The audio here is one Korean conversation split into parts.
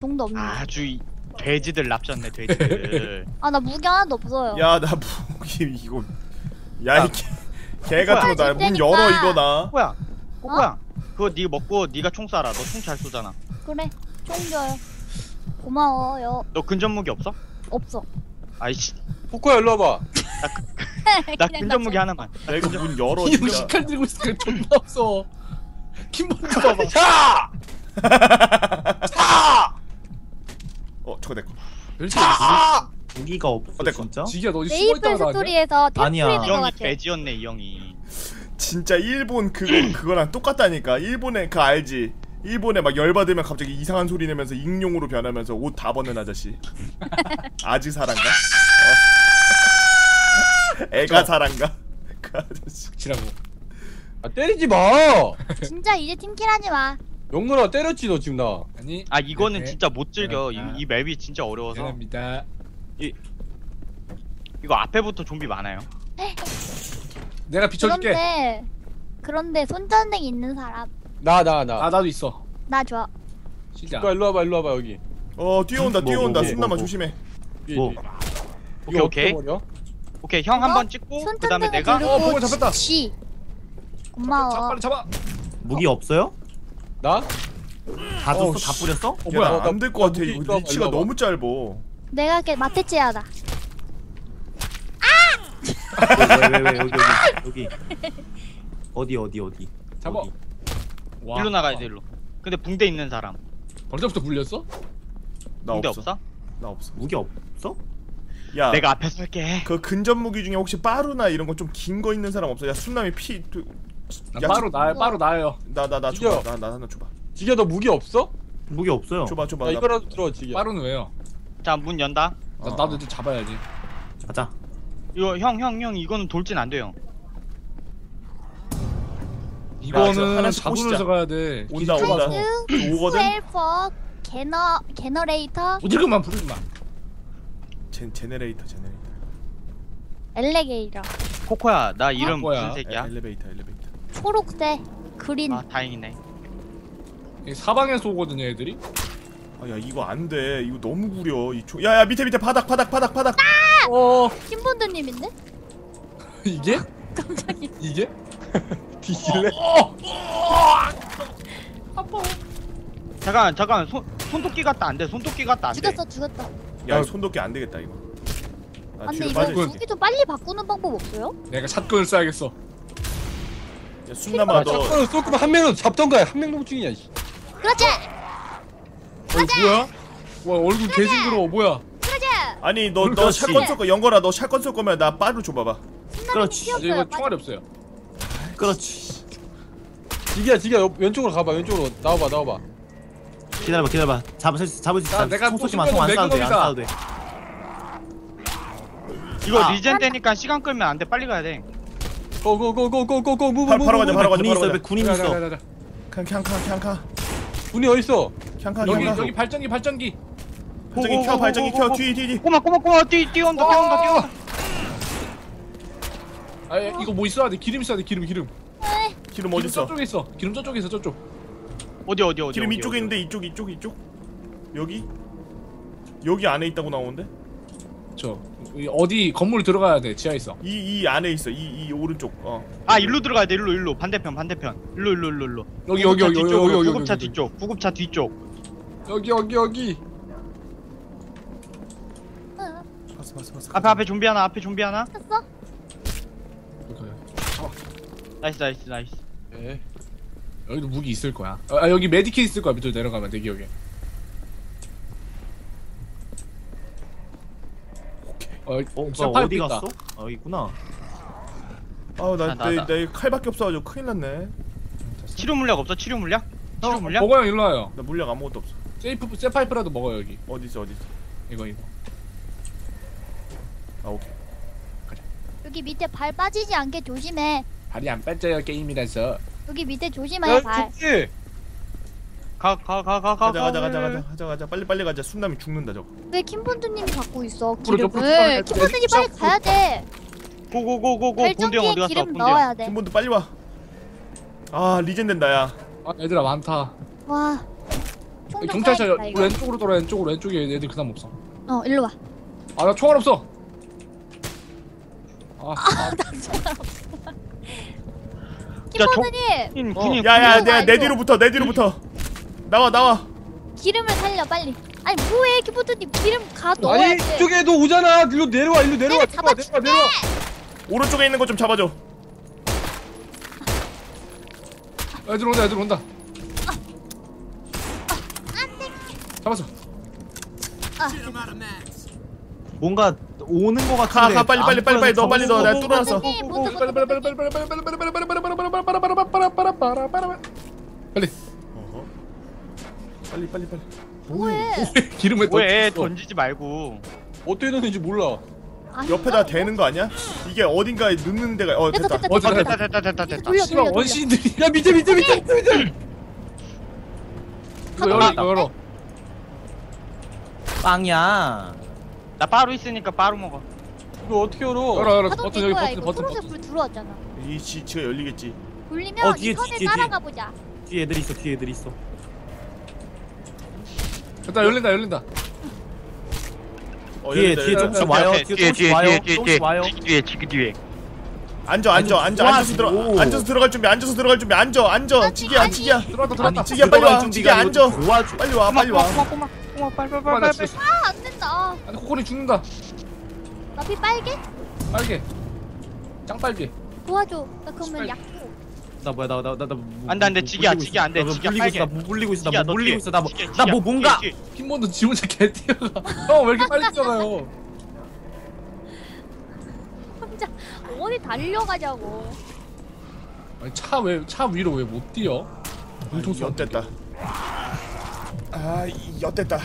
종도 없는데. 아주 이 돼지들 납셨네 돼지들 아 나 무기 하나도 없어요. 야 나 무기 이거 야 이 개 같은 거 나문 테니까. 열어 이거 나 꼬꼬야 꼬꼬야 그거 니 먹고 니가 총 쏴라 너 총 잘 쏘잖아 그래. 총 줘요. 고마워요. 너 근접 무기 없어? 없어. 아이씨 코코야 일로 와봐. 나 그냥 근접 무기 하나만 내가 문 열어 이 진짜 식칼 들고 있으니까 존나 없어. 김본주 봐봐. 자! 자! 어 저거 내거 별짓 자! 무기가 없어 어. 진짜? 지기야 너 어디 숨어 메이플 있다가 나왔냐? 스토리에서 탭 아니야. 풀리는 이것 형이 같아. 돼지였네 이 형이 진짜 일본 그거 그거랑 똑같다니까 일본에 그 알지 일본에 막 열받으면 갑자기 이상한 소리 내면서 익룡으로 변하면서 옷 다 벗는 아저씨 아즈사란가? 어. 애가사란가? 그 아저씨 지라고. 아, 때리지 마. 진짜 이제 팀킬하지 마. 영근아 때렸지 너 지금 나. 아니. 아 이거는 네. 진짜 못 즐겨 이, 아. 이 맵이 진짜 어려워서 미안합니다. 이거 앞에부터 좀비 많아요 내가 비춰줄게. 그런데 그런데 손전등 있는 사람 나나 나. 아 나도 있어. 나 좋아. 진짜. 코코야 일로 와봐 일로 와봐 여기. 어 뛰어온다 뭐, 뛰어온다 뭐, 순남아 뭐, 뭐. 조심해 위에, 뭐. 위에. 오케이 이거 오케이 버려? 오케이 형 한 번 찍고 그 다음에 손전등을 내가 들고 어, 보고 잡혔다. 지. 자, 고마워. 빨리 잡아. 무기 없어요? 나? 다 줬어? 다 씨. 뿌렸어? 어 뭐야? 나- 안 될 것 나 같아 무기 이거 리치가. 너무 짧어 내가 걔 마테치하다. 왜왜왜 여기 여기 여기 어디 어디 어디 잡아. 어디? 와. 일로 나가야 돼 일로 근데 붕대 있는 사람 벌써부터 불렸어? 나 붕대 없어. 없어? 나 없어 무기 없어? 야 내가 앞에 설게 그 근접 무기 중에 혹시 빠루나 이런 거 좀 긴 거 있는 사람 없어? 야 순남이 피 나 야, 빠로 나 빠로 나요. 나 나 나 이겨. 줘봐 나, 나 하나 줘봐 지기야 너 무기 없어? 무기 없어요 줘봐 줘봐 야 나- 이거라도 들어 지기야. 빠로는 왜요? 자 문 연다 나, 어. 나도 이제 잡아야지. 가자 이거 형 형 형 이거는 돌진 안 돼요 이거는 하나씩 잡으면서. 가야 돼. 온다, 길이 온다. 오거든? 셀퍼 게너 게너레이터 오지그만 부르지 마. 제, 제네레이터 제네레이터 엘레게이터 코코야 나 이름 뭐야? 무슨 색이야? 에, 엘리베이터 엘리베이터 초록색 그린 아 다행이네 이 사방에서 오거든요, 애들이. 아야 이거 안 돼 이거 너무 구려 이 초... 야야 밑에 밑에 바닥 바닥 바닥 바닥 어. 신분드님인데? 이게? 깜짝이야. 이게? 뒤질래? 잠깐 잠깐 손 손톱기 같다 안돼 손톱기 같다 안돼 죽였어 죽였어. 야 아. 손도끼 안 되겠다 이거 나 아, 근데 뒤로 이거 빠져. 무기 좀 빨리 바꾸는 방법 없어요? 내가 샷건을 쏴야겠어. 야 순남아 아, 너 잠깐만 쏠 거면 한 명은 잡던가 한명 중이야. 씨. 그렇지. 어, 뭐야? 와 얼굴 개 징그러워 뭐야? 그렇지. 아니 너 너 그렇지. 샷건 쏠거 영거라 너 샷건 쏠 거면 나 빠루 줘봐봐 그렇지 아직 이거 총알이 없어요. 그렇지 지기야 지기야 옆- 왼쪽으로 가봐 왼쪽으로 나와봐 나와봐. 기다려봐 기다려봐 잡을 수 잡을 수 야, 있어 내가 총또 쏘지 마 총 안 쏘면 쏴도 돼안 매그넘이다. 쏴도 돼 이거 아. 리젠 되니까 시간 끌면 안 돼 빨리 가야 돼 고고고고고고고 무브 바로, 무브 바로 가자, 바로 가자. 군인 있어 바로 왜 군인 자, 있어 자, 자, 자. 캉 캉캉 캉캉 군이 어딨어? 캉캉 여기 여기 발전기 발전기. 발전기 켜 발전기 켜 뒤 뒤뒤 꼬마 꼬마 꼬마 뛰 뛰어온다 뛰어온다 뛰어온다 아 이거 뭐 있어야 돼? 기름 있어야 돼 기름 기름. 기름 기름 어딨어 저쪽에 있어. 기름 저쪽에 있어 저쪽. 어디 어디 어디 기름 어디, 이쪽에 어디? 있는데 이쪽 이쪽 이쪽 여기 여기 안에 있다고 나오는데 저 어디 건물 들어가야 돼 지하 있어. 이 이 안에 있어. 이 이 오른쪽 어. 아 일로 들어가야 돼. 일로 일로. 반대편 반대편. 일로 일로 일로 일로. 여기 여기 여기 여기 뒤쪽으로, 여기 여기 구급차 여기 뒤쪽 구급차 뒤쪽. 여기 여기 여기. 응. 봤어 봤어 봤어. 앞에 앞에 좀비 하나 앞에 좀비 하나. 했어? 나이스 나이스 나이스. 에 여기도 무기 있을 거야. 아 여기 메디킷 있을 거야. 밑으로 내려가면 내 기억에. 오케이 어, 어 어디 있다. 갔어? 어 여기 있구나 나, 나, 나. 아나내 칼밖에 없어가지고 큰일 났네 치료 물약 없어 치료 물약 치료 어, 물약 버거 형 일로 와요. 나 물약 아무것도 없어 세이프 세 파이프라도 먹어 여기. 어디 있어 어디 있어 이거 이거. 아 오케이 여기 밑에 발 빠지지 않게 조심해. 발이 안 빠져요 게임이라서. 여기 밑에 야 조심해 발. 저기 가가가 가가 가자 가자 가자 가자 가자 가자. 빨리 빨리 가자. 순남이 죽는다 저거. 왜 킴본드님이 갖고 있어 옆으로 기름을? 킴본드님 빨리 자, 가야 돼. 고고고고고. 본대 어디 갔어? 기름 넣어야 돼. 팀본드 빨리 와아 리젠 된다 야. 아 얘들아 많다. 와. 총좀 경찰차 왼쪽으로 돌아 왼쪽으로 왼쪽에 애들 그다음 없어. 어 일로 와. 아 나 총알 없어. 아, 아 야, 김보드님! 군인 어. 군인 야야 내. 뒤로 붙어 내 뒤로 붙어 나와 나와 기름을 살려 빨리 아니 뭐해 김보드님 기름 가 아니 이쪽에도 오잖아 일로 내려와 일로 내려와 내가 내려와 내려와 내려와 오른쪽에 있는 거 좀 잡아줘 애들 온다 애들 온다 잡았어 뭔가 오는 거가 같은데 가 빨리 빨리 빨리 빨리 너 빨리 너 내가 뚫어놨어 네, 먼저 빨리 빨리 빨리 빨리 빨리 빨리 빨리 빨리 빨리 빨리 빨리 빨리 빨리 어허. 빨리 빨리 빨리. 뭐해? 기름을 왜 던졌어. 던지지 말고. 어떻게 되는지 몰라. 아니, 옆에다 대는 거 아니야? 이게 어딘가에 넣는 데가 어 됐다. 됐다 됐다 어, 됐다 됐다, 됐다 됐다 됐다 됐다. 돌려 씨발 돌려 돌려 원시인들이. 야 밑에 밑에 밑에 밑에 밑에. 이거 열어 이거 열어. 빵이야. 나 빠루 있으니까 빠루 먹어. 이거 어떻게 열어? 열어 열어. 버튼 여기 거야 버튼 이거 버튼 초록색 버튼 불 들어왔잖아. 이 지치가 열리겠지. 돌리면 어, 뒤에, 이 선을 뒤에. 따라가 보자. 뒤에 애들 있어 뒤에 애들 있어 됐다 열린다 열린다. 어, 뒤에 뒤에. 조금씩 와요. 뒤에 뒤에 뒤에 조금씩 뒤에 와요. 뒤에 뒤에 조금씩 와요 뒤에. 뒤에 앉아 앉아 앉아. 앉아서 들어 도와주고. 앉아서 들어갈 준비 앉아서 들어갈 준비. 앉아 앉아. 지기야. 지기야. 들어왔다 들어왔다. 지기야 빨리 와 지기야 앉아. 도와줘 빨리 와 빨리 와. 꼬마 꼬마 꼬마 빨리 빨리 아, 나 빨리. 빨리 죽였어. 아 안 된다. 아니 코코리 죽는다. 나피 빨개? 빨개. 짱 빨개. 도와줘. 나 그러면. 약고 나 뭐야 나나 나나 안 돼, 안 돼. 지기야, 지기야, 안 돼. 지기야, 물리고 있어 빨개. 나 물리고 있어 나너 물리고. 있어 나 뭐 나 뭐 뭔가. 핀몬도 지 혼자 개 뛰어가 형 왜 이렇게 빨리 뛰어가요 혼자 어디 달려가냐고 아니 차 왜 차 위로 왜 못 뛰어 엄청 쏘 엿됐다 아 이- 엿됐다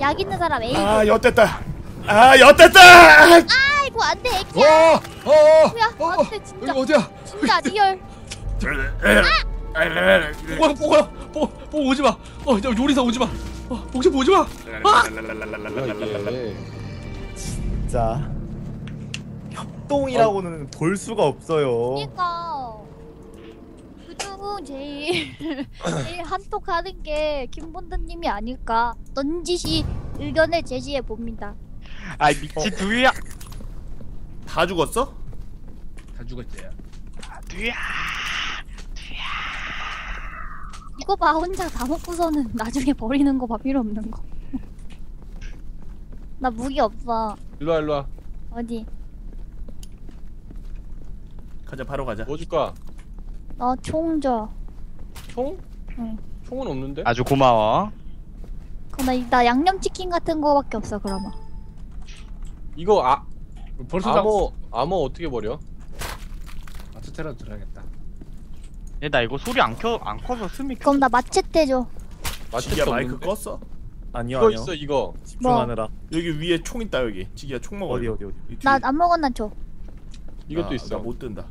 약 있는 사람 A 아 엿됐다 아 엿됐다 아이고 안돼 애기야 어! 어! 뭐야 어! 안돼 여기 진짜 어디야? 진짜 리얼 뽀야 뽀야 뽀, 뽀 오지마. 어 야, 요리사 오지마. 어 복심 오지마? 진짜 협동이라고는 볼 수가 없어요. 그니까. 그중 제일 제일 한톡하는 게 김본드님이 아닐까. 넌지시 의견을 제시해 봅니다. 아이 미치 두야. 다 죽었어? 다 죽었지. 두야 이거 봐 혼자 다 먹고서는 나중에 버리는 거 봐 필요 없는 거. 나 무기 없어. 일로와 일로와. 어디? 가자 바로 가자. 뭐 줄까? 너 총줘. 총? 응. 총은 없는데? 아주 고마워. 그럼 나, 나 양념치킨 같은 거밖에 없어 그러면. 이거 아 벌써 암호 암호 어떻게 버려? 아트테라도 들어야겠다 얘 나 이거 소리 안 켜 안 커서 숨이 그럼 나 마체테 줘 지기야 마이크? 껐어? 아니요 이거 아니요 있어 이거 집중하느라 여기 위에 총 있다 여기 지기야 총 먹어 어디 이거. 어디 어디. 나 안 먹었나 줘 이것도 나- 있어 나못 든다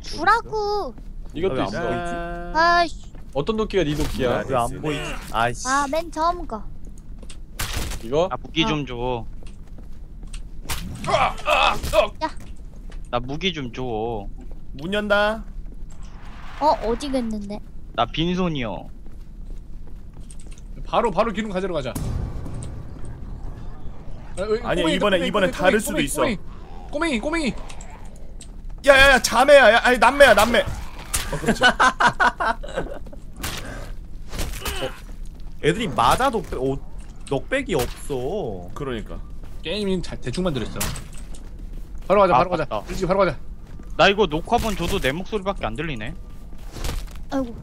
주라고 이것도 왜안 있어 보이지? 아이씨 어떤 도끼가 네 도끼야? 네. 왜안 보이지 아이씨 아 맨 처음 거 이거? 나 무기 좀 줘. 나 무기 좀 줘. 문 연다 어 어디겠는데? 나 빈손이요. 바로 바로 기름 가지러 가자. 아, 왜, 아니야, 꼬맹이, 이번에- 이번에 다를 수도 꼬맹이, 있어. 꼬맹이 꼬맹이 야야야 자매야. 야, 아니 남매야 남매. 어 그렇지 애들이 맞아도 빼- 어, 넉백이 없어. 그러니까. 게임이 잘 대충 만들었어. 바로 가자 아, 바로 가자. 맞다. 일찍 바로 가자. 나 이거 녹화본 줘도 내 목소리밖에 안 들리네. 아이고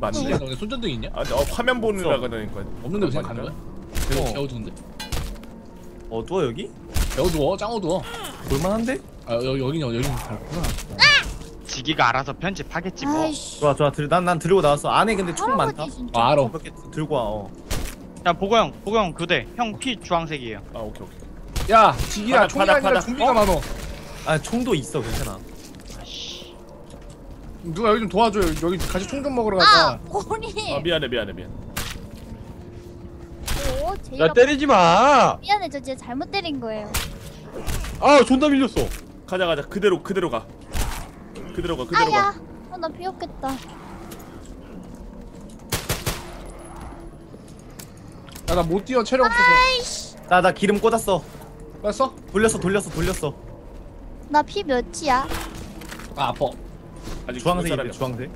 맞네 너 손전등 있냐? 아, 어, 화면 보느라 그러니까 없는데 왜 생각하는 거야? 되게 어. 개어두운데? 어두워 여기? 개어두워 짱 어 두워 볼만한데? 아 여, 여긴 여긴 밝구나 지기가 알아서 편집하겠지 뭐. 아이씨 좋아 좋아 들, 난, 난 들고 나왔어 안에 근데 총 많다 할아버지 진짜 아 알아 몇개 들고 와 어. 야 보고 형, 보고 형 교대. 형 피 주황색이에요. 아 오케이 오케이 야 지기야 총이 아니라 바닥. 좀비가 많어 아 총도 있어 괜찮아. 누가 여기 좀 도와줘요. 여기 같이 총 좀 먹으러 아 가자. 본이 아 미안해 미안해 미안 오야 때리지 마! 미안해 저 진짜 잘못 때린 거예요. 아 존나 밀렸어. 가자 가자. 그대로 그대로 가. 그대로 가 그대로 아야. 가 어, 나 비었겠다. 야나 못 뛰어. 체력 없어서. 나나 기름 꽂았어. 뺐어? 돌렸어 돌렸어 돌렸어. 나 피 몇이야? 아 아파 아직 사람이 주황색.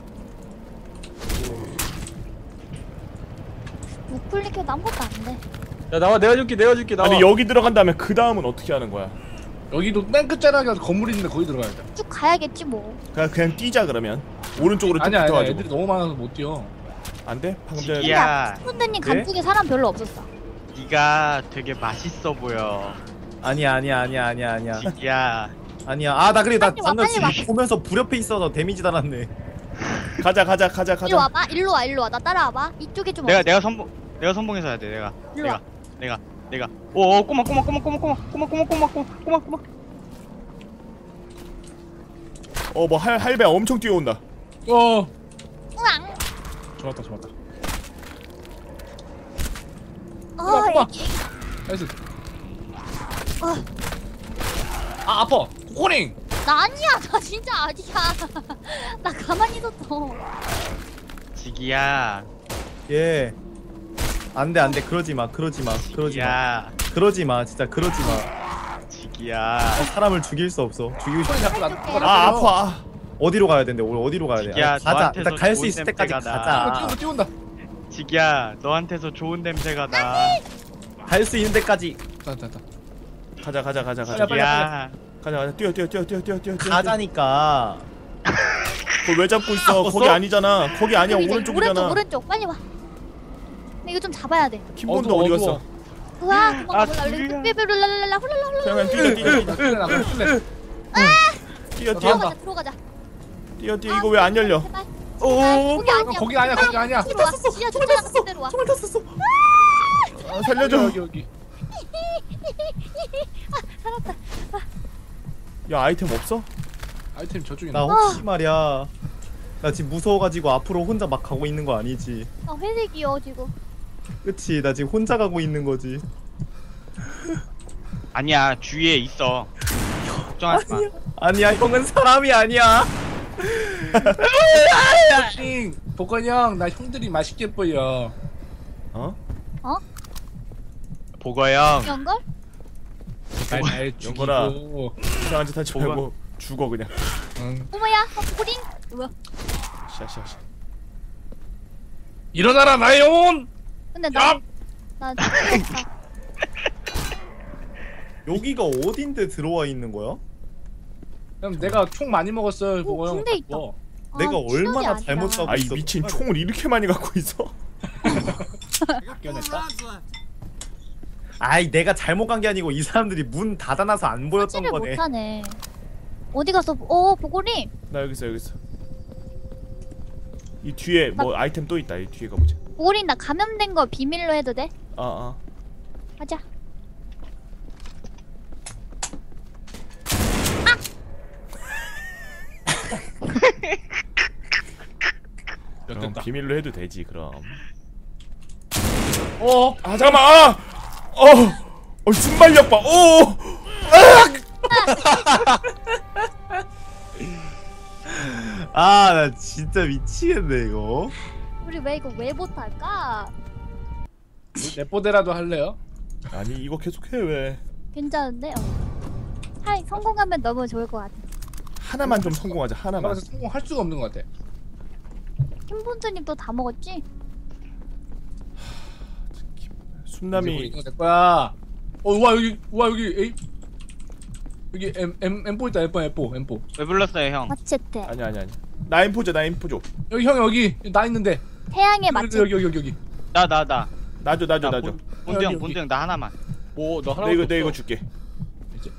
우클릭해도 아무것도 안 돼 야 나와 내가 줄게 내가 줄게 나와 아니 여기 들어간 다음에 그 다음은 어떻게 하는 거야? 여기도 맨 끝자락에 건물 있는데 거기 들어가야 돼 쭉 가야겠지 뭐 그냥 그냥 뛰자 그러면 오른쪽으로 쭉 아니야 아니야 붙어가지고 애들이 너무 많아서 못 뛰어 안 돼? 방금 전에. 야. 네? 간쪽에 사람 별로 없었어 네가 되게 맛있어 보여. 아니야 아니야 아니야 아니야 아니야 지기야. 아니야. 아 나 그래 나 빨리 와, 방금 빨리 와. 지금 보면서 불 옆에 있어서 데미지 달았네. 가자 가자 가자 일로 가자 와봐 일로 와 일로 와 나 따라와봐 이쪽에 좀 내가. 내가 선봉 내가 선봉해서 해야 돼. 내가 일로 내가 와 내가 내가. 오, 오 꼬마 꼬마 꼬마 꼬마 꼬마 꼬마 꼬마 꼬마 꼬마 꼬마 꼬마. 어뭐 할배 엄청 뛰어온다 어 우왕 좋았다 좋았다 어 꼬마. 애기 나이스 어. 아 아파 코코링 나 아니야 나 진짜 아니야 나 가만히 있었어 지기야. 예. 안돼 안돼 그러지 마 그러지 마 그러지 마 지기야. 그러지 마 진짜 그러지 마 지기야. 사람을 죽일 수 없어 죽이고 싶 코코링 자꾸 나 해줄게. 누가 나 아. 아파 어디로 가야 되는데 오늘 어디로 가야 돼 지기야, 아니, 가자 일단 갈 수 좋은 있을 때까지 나. 가자 띄운다 띄운다 지기야. 너한테서 좋은 냄새가 나. 갈 수 있는 데까지 됐다 됐다 가자 가자 가자 가자 빨리, 빨리. 지기야. 가자 가자 뛰어 뛰어 뛰어 뛰어 뛰어 뛰어 뛰어. 가자니까 그걸 왜 잡고 있어 아, 거기? 아니잖아 거기 아니야 이제 오른쪽이잖아 오른쪽 오른쪽 빨리 와 근데 이거 좀 잡아야 돼 킴본도 어디 어두워. 갔어 우와 아, 도망가. 몰라 삐삐삐룰랄랄라 훌랄라 훌랄라 그냥 뛰자 뛰자 뛰자 끌래 나 끌래 뛰어 뛰어 들어가자 들어가자 뛰어 뛰어 이거 왜 안 열려 제발 오 거기 아니야 거기 아니야 거기 아니야 뒤로 와 지야 같은 데로 와 정말 다 썼어 아, 살려줘 여기 여기 야 아이템 없어? 아이템 저쪽에 나 있나 혹시 말이야 나 지금 무서워가지고 앞으로 혼자 막 가고 있는 거 아니지 아 회색이요 지금 그치 나 지금 혼자 가고 있는 거지 아니야. 주위에 있어. 걱정하지 마. 아니야 형은 사람이 아니야 띵 복건이 형나 형들이 맛있게 보여 어? 보거 형. 연걸? 날날 영건아. 죽이고 이상한 짓 하지? 말고 죽어 그냥 응. 어머야 어, 고린 뭐야 샤샤샤 일어나라 나의 영혼 근데 야! 나나 없다 여기가 어딘데 들어와 있는 거야? 그럼 내가 총 많이 먹었어요 보고 형 군대 있다. 뭐. 아, 내가 출혈이 얼마나 아니라. 잘못 잡고 아이 있어 미친 총을 이렇게 많이 갖고 있어 껴냈다 아이 내가 잘못 간 게 아니고 이 사람들이 문 닫아놔서 안 보였던 거네. 못하네. 어디 갔어 어 보고리 나 여기 있어 여기 있어. 이 뒤에 뭐 아이템 또 있다. 이 뒤에 가보자. 보고리 나 감염된 거 비밀로 해도 돼? 아 아 가자. 그럼 됐다. 비밀로 해도 되지 그럼. 어? 아 잠깐만! 아! 어! 어 순발력 봐 오! 아 나 진짜 미치겠네 이거 우리 왜 이거 왜 못할까? 내뽀대라도 할래요? 아니 이거 계속해 왜 괜찮은데? 어. 하이 성공하면 너무 좋을 것 같아 하나만 좀 성공하자 하나만 성공할 수가 없는 것 같아 킴본즈님 또 다 먹었지? 순남이. 이거 내 거야. 어와 여기 와 여기 에이. 여기 M M M4 있다 M4 M4 M4. 왜 불렀어요 형? 마체테. 아니 아니 아니. 나 인 포즈 나인 포즈 여기 형 여기. 나 있는데. 태양의 여기 마체테 여기 여기 여기 여기. 나 나 나. 나줘 나줘 나 나줘 본- 본등 여기, 본등 나 하나만. 뭐나 하나 내 이거 내 이거 줄게.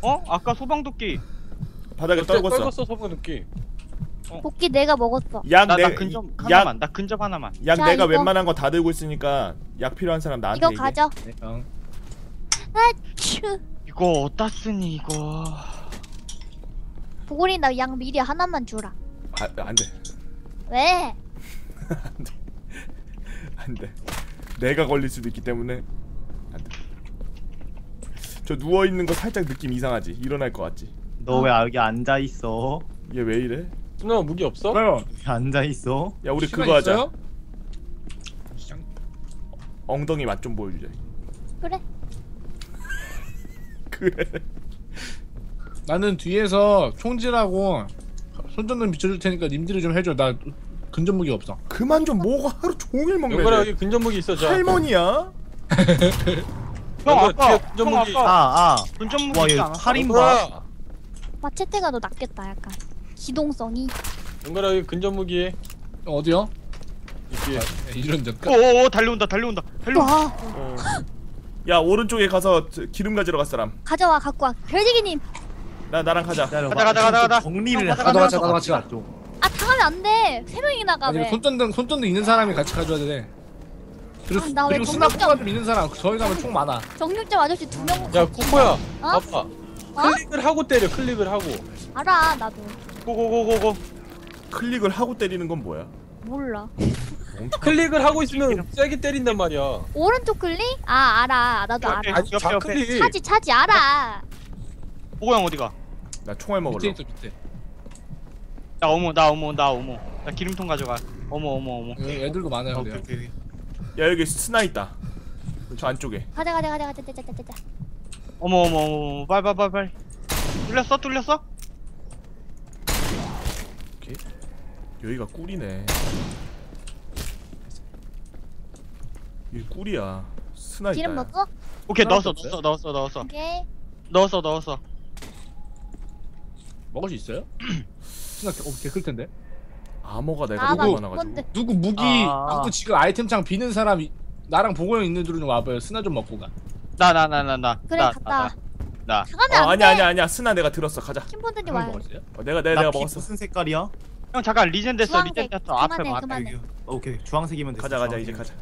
어? 아까 소방도끼. 바닥에 떨궜어. 떨궜어 소금 느끼? 복귀 내가 먹었어. 약나나 내, 근접 약, 하나만. 나 근접 하나만. 약 자, 내가 이거. 웬만한 거 다 들고 있으니까 약 필요한 사람 나한테 이거 얘기해. 가져 네, 형츄 이거 어디다 쓰니 이거. 보고리 나 양 미리 하나만 주라 아, 안돼 왜? 안돼 내가 걸릴 수도 있기 때문에 안돼 저 누워있는 거 살짝 느낌 이상하지 일어날 것 같지 너 왜 여기 앉아 있어? 얘 왜 이래 누나 무기 없어? 그래요 앉아 있어? 야 우리 시간 그거 하자 있어요? 엉덩이 맛 좀 보여주자 그래. 그래. 나는 뒤에서 총질하고 손전등 비춰줄 테니까 님들이 좀 해줘. 나 근접 무기 없어. 그만 좀 먹어 하루 종일 먹네. 여기 근접무기 있어 저 할머니야? 형 아까 근접무기 아까 아아 근접무기 와 있지 여기 않았어? 할인 봐 마체테가 더 낫겠다 약간. 기동성이. 연거라 여기 근접무기 어디요? 뒤에 이런 데. 오오오 달려온다 달려온다 달려온다 와야 오른쪽에 가서 저- 기름 가지러 갈 사람. 가져와 갖고 와. 별지기님. 나 나랑 가자. 가자, 가자, 가자, 가자. 정리를 가자, 가자, 가자, 같이 가. 아 당하면 안 돼. 세 명이 나가네. 손전등 손전등 있는 사람이 같이 가줘야 돼. 그리고 아, 그리고 스나프가 좀 있는 사람. 저희 가면 총 많아. 정육점 아저씨 두 명. 야 쿠코야 어? 봐봐 클릭을 하고 때려 클릭을 하고 알아 나도. 고고고고고 클릭을 하고 때리는 건 뭐야? 몰라. 클릭을 하고 있으면 세게 때린단 말이야 오른쪽 클릭? 아 알아. 나도 알아. 아니 옆에, 옆에. 좌클릭 차지 차지 알아. 보고형 어디가 나 총알 밑에 먹을러. 있어 밑에. 나 어머 나 어머 나 어머 나 기름통 가져가 어머 어머 어머 여기 애들도 많아요. 오케이 근데. 오케이 야 여기 스나 있다. 저 안쪽에. 가자 가자 가자 가자 가자 가자. 가자. 어머 어머 어머 빨리 빨리 빨리 빨리 뚫렸어 뚫렸어? 여기가 꿀이네. 여기 꿀이야. 스나 있다. 기름 넣었어? 오케이 넣었어? 넣었어 넣었어 넣었어 오케이. 넣었어 넣었어 먹을 수 있어요? 스나 개, 어, 개클 텐데. 암호가 내가 아, 너무 나 많아가지고. 뭔데? 누구 무기 아. 누구 지금 아이템창 비는 사람 이- 나랑 보고형 있는 둘은 좀 와봐요. 스나 좀 먹고 가. 나 나 나 나나 그래 갔다. 나 당하면 어안 돼. 아니야 아니야 아니야 스나 내가 들었어 가자. 와요. 먹었어요? 어, 내가 내가 내가 나피 먹었어. 무슨 색깔이야? 형 잠깐 리젠 됐어 주황색. 리젠 됐어 앞에 그만해, 봐 그만해. 여기 어, 오케이 주황색이면 됐어 가자 가자 이제. 가자.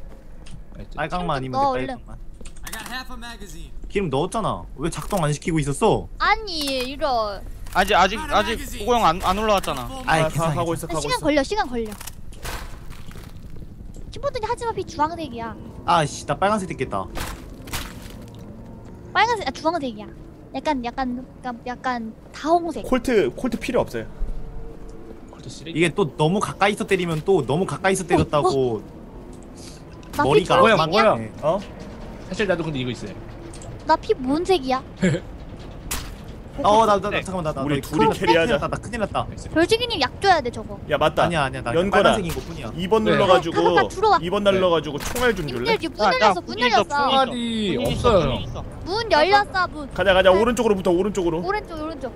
빨강만 아니면 돼 얼른. 빨강만 I got half a magazine. 기름 넣었잖아 왜 작동 안 시키고 있었어? 아니 이런. 아직 아직 아직 보고형 안, 안 올라왔잖아 아이 가, 괜찮아 가, 가고 괜찮아. 있어 가고 시간 있어. 걸려 시간 걸려. 킴폰들이 하지만 피 주황색이야. 아씨 나 빨간색 됐겠다 빨간색 아 주황색이야. 약간 약간 약간 약간 다홍색. 콜트 콜트 필요 없어요. 콜트 쓰레기. 이게 또 너무 가까이서 때리면 또 너무 가까이서 때렸다고 나 피 머리가 뭐야? 뭐야? 네. 어? 사실 나도 근데 이거 있어요. 나 피 뭔 색이야? 어나 나, 나, 잠깐만 나나 우리 둘이 캐리하자. 나 큰일 났다 별지기님 약 줘야 돼 저거. 야 맞다. 아니야 아니야 나 연거라. 빨간색인 것 뿐이야 2번 네. 눌러가지고 가서 다 들어와. 2번 눌러가지고 총알 좀 줄래? 님들 지금 문 야, 야, 열렸어 문 있어, 열렸어. 총알이 있어, 없어요. 있어. 문 열렸어 문. 가자 가자 오른쪽으로 붙어 오른쪽으로. 오른쪽 오른쪽.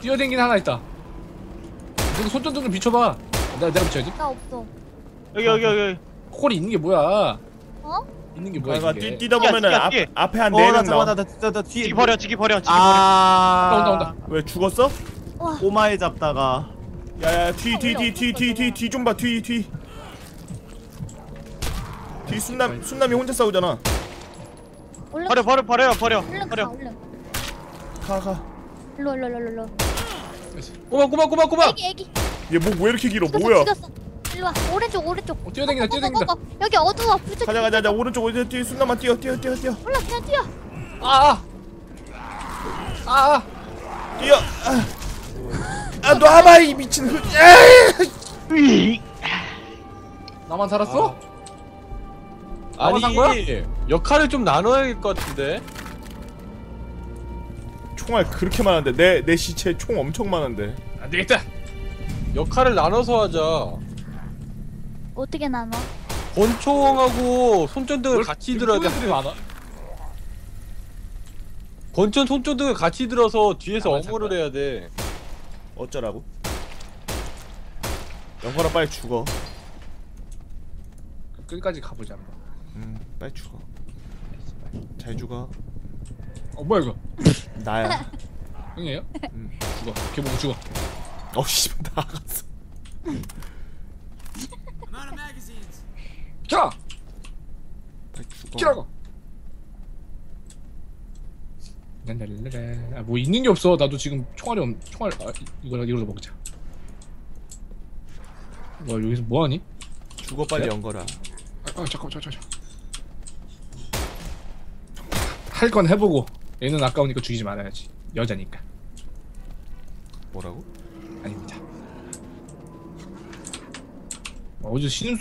뛰어댕긴 하나 있다. 손전등 좀 비춰봐. 내가 내가 비춰야지. 나 없어. 여기 여기 여기 코골이 있는 게 뭐야? 어? 있는 게 뭐야 가가 이게? 뛰, 뛰다 보면은 앞. 앞에 한 어나 4명 잠깐만 나와. 나, 나, 나, 나 뒤에 지기 버려 지기 버려 지기 버려 아 온다, 온다, 왜 죽었어? 와. 꼬마에 잡다가 야야 뒤 뒤 뒤 뒤 뒤 뒤 뒤 좀 봐 뒤 뒤. 뒤 순남 순남이 혼자 싸우잖아. 얼른 버려 버려 버려 버려 가 버려. 가 가. 일로 일로 일로 일로. 꼬마 꼬마 꼬마 꼬마 애기 애기. 얘목 왜 이렇게 길어? 뭐야? 죽였어. 일로 와 오른쪽 오른쪽. 어, 고, 고, 고, 뛰어댕긴다. 고, 고. 여기 어두워. 붙여. 가자 가자 가자 오른쪽 오른쪽 뛰어 순남아 뛰어 뛰어 뛰어 뛰어 올라 그냥 뛰어. 아! 아! 아! 뛰어. 아, 아 놔봐 이 미친 흑. 에이! 나만 살았어? 아니 나만 산 거야? 역할을 좀 나눠야 될것 같은데 총알 그렇게 많은데 내 내 시체 총 엄청 많은데. 안 되겠다. 역할을 나눠서 하자 어떻게 나눠? 권총하고 손전등을 같이 들어야 돼 많아. 권총 손전등을 같이 들어서 뒤에서 어무를 거야. 해야 돼 어쩌라고? 영건아 빨리 죽어. 끝까지 가보자. 한번. 음 빨리 죽어. 잘 죽어. 어 뭐야 이거? 나야. 형이에요? 음. 죽어. 걔 보고 죽어. 어씨 나갔어. Of magazines. 자. 끼라고. 랄랄랄랄. 아, 뭐 있는 게 없어. 나도 지금 총알이 없. 총알 아, 이거 이걸로 먹자. 와 여기서 뭐 하니? 죽어 빨리 네? 연거라. 아, 아 잠깐 잠깐 잠깐. 할 건 해보고 얘는 아까우니까 죽이지 말아야지. 여자니까. 뭐라고? 아닙니다. 어, 어제 신음소리